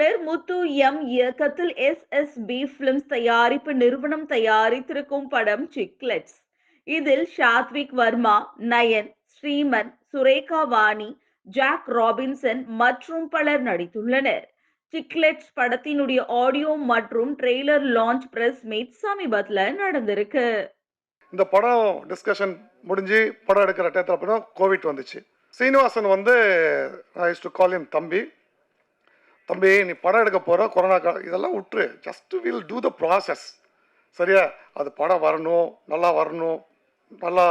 இயக்குனர் முத்து எம். இயக்கத்தில் S S B films தயாரிப்பு நிறுவனம் தயாரித்திருக்கும் படம் சிக்லெட்ஸ் இதில் ஷாத்விக் வர்மா நயன் ஸ்ரீமன் சுரேகா வாணி ஜாக் ராபின்சன் மற்றும் பலர் நடித்துள்ளனர். சிக்லெட்ஸ் படத்தினுடைய ஆடியோ மற்றும் ட்ரெய்லர் லான்ச் பிரஸ் மீட் சமீபத்தில் நடந்திருக்கு. இந்த படம் டிஸ்கஷன் முடிஞ்சு படம் எடுக்கிற டயத்தில் அப்புறம் கோவிட் வந்துச்சு. சீனிவாசன் வந்து ஐ டு கால் him தம்பி. தம்பி நீ படம் எடுக்க போகிற கொரோனா கால இதெல்லாம் விட்டுரு just will do the process சரியா? அது படம் வரணும் நல்லா வரணும் நல்லா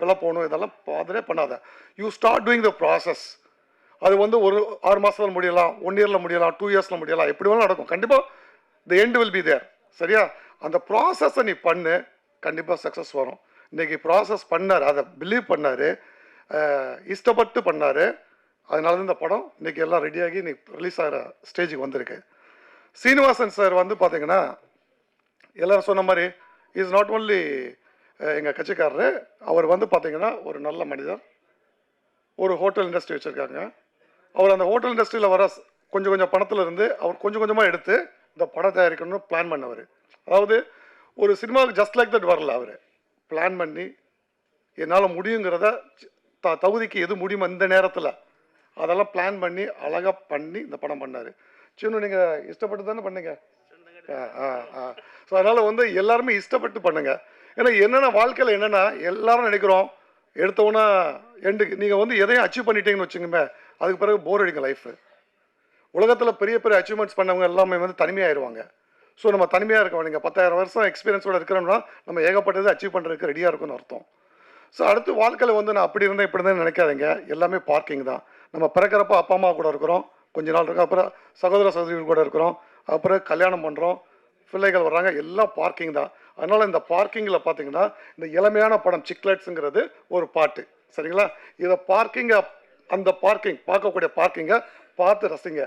விலை போகணும் இதெல்லாம் அதிலே பண்ணாத. You start doing the process அது வந்து ஒரு ஆறு மாதத்தில் முடியலாம் ஒன் இயரில் முடியலாம் டூ இயர்ஸில் முடியலாம் எப்படி வேணாலும் நடக்கும். கண்டிப்பாக the end will be there சரியா? அந்த ப்ராசஸை நீ பண்ணு கண்டிப்பாக சக்ஸஸ் வரும். இன்னைக்கு ப்ராசஸ் பண்ணார் அதை பிலீவ் பண்ணார் இஷ்டப்பட்டு பண்ணார். அதனால தான் இந்த படம் இன்னைக்கு எல்லாம் ரெடியாகி இன்னைக்கு ரிலீஸ் ஆகிற ஸ்டேஜுக்கு வந்திருக்கு. சீனிவாசன் சார் வந்து பார்த்தீங்கன்னா எல்லாரும் சொன்ன மாதிரி இஸ் நாட் ஓன்லி எங்கள் கட்சிக்காரரு அவர் வந்து பார்த்தீங்கன்னா ஒரு நல்ல மனிதர். ஒரு ஹோட்டல் இண்டஸ்ட்ரி வச்சுருக்காங்க. அவர் அந்த ஹோட்டல் இண்டஸ்ட்ரியில் வர கொஞ்சம் கொஞ்சம் பணத்தில் இருந்து அவர் கொஞ்சம் கொஞ்சமாக எடுத்து இந்த படம் தயாரிக்கணும்னு பிளான் பண்ணவர். அதாவது ஒரு சினிமாவுக்கு ஜஸ்ட் லைக் தட் வரல அவர். பிளான் பண்ணி என்னால் முடியுங்கிறத த தகுதிக்கு எது முடியுமோ இந்த நேரத்தில் அதெல்லாம் பிளான் பண்ணி அழகாக பண்ணி இந்த படம் பண்ணார். சின்ன நீங்கள் இஷ்டப்பட்டு தானே பண்ணுங்க? ஆ ஆ ஆ. ஸோ அதனால் வந்து எல்லாருமே இஷ்டப்பட்டு பண்ணுங்கள் ஏன்னா என்னென்ன வாழ்க்கையில் என்னென்னா எல்லாரும் நினைக்கிறோம் எடுத்தவொன்னா எண்டுக்கு நீங்கள் வந்து எதையும் அச்சீவ் பண்ணிட்டீங்கன்னு வச்சுக்கோங்க அதுக்கு பிறகு போர் அடிக்கும் லைஃபு உலகத்தில் பெரிய பெரிய அச்சீவ்மெண்ட்ஸ் பண்ணவங்க எல்லாமே வந்து தனிமையாயிருவாங்க. ஸோ நம்ம தனிமையாக இருக்கோம். நீங்கள் பத்தாயிரம் வருஷம் எக்ஸ்பீரியன்ஸோடு இருக்கிறோம்னா நம்ம ஏகப்பட்டது அச்சீவ் பண்ணுறதுக்கு ரெடியாக இருக்கும்னு அர்த்தம். ஸோ அடுத்து வாழ்க்கையில் வந்து நான் அப்படி இருந்தேன் இப்படி இருந்தேன் நினைக்காதீங்க. எல்லாமே பார்க்கிங் தான். நம்ம பிறக்கிறப்ப அப்பா அம்மா கூட இருக்கிறோம். கொஞ்ச நாள் இருக்கும். அப்புறம் சகோதர சகோதரிகள் கூட இருக்கிறோம். அப்புறம் கல்யாணம் பண்ணுறோம் பிள்ளைகள் வர்றாங்க. எல்லாம் பார்க்கிங் தான். அதனால் இந்த பார்க்கிங்கில் பார்த்தீங்கன்னா இந்த இளமையான படம் சிக்லெட்ஸுங்கிறது ஒரு பாட்டு. சரிங்களா? இதை பார்க்கிங்கை அந்த பார்க்கிங் பார்க்கக்கூடிய பார்க்கிங்கை பார்த்து ரசிங்க.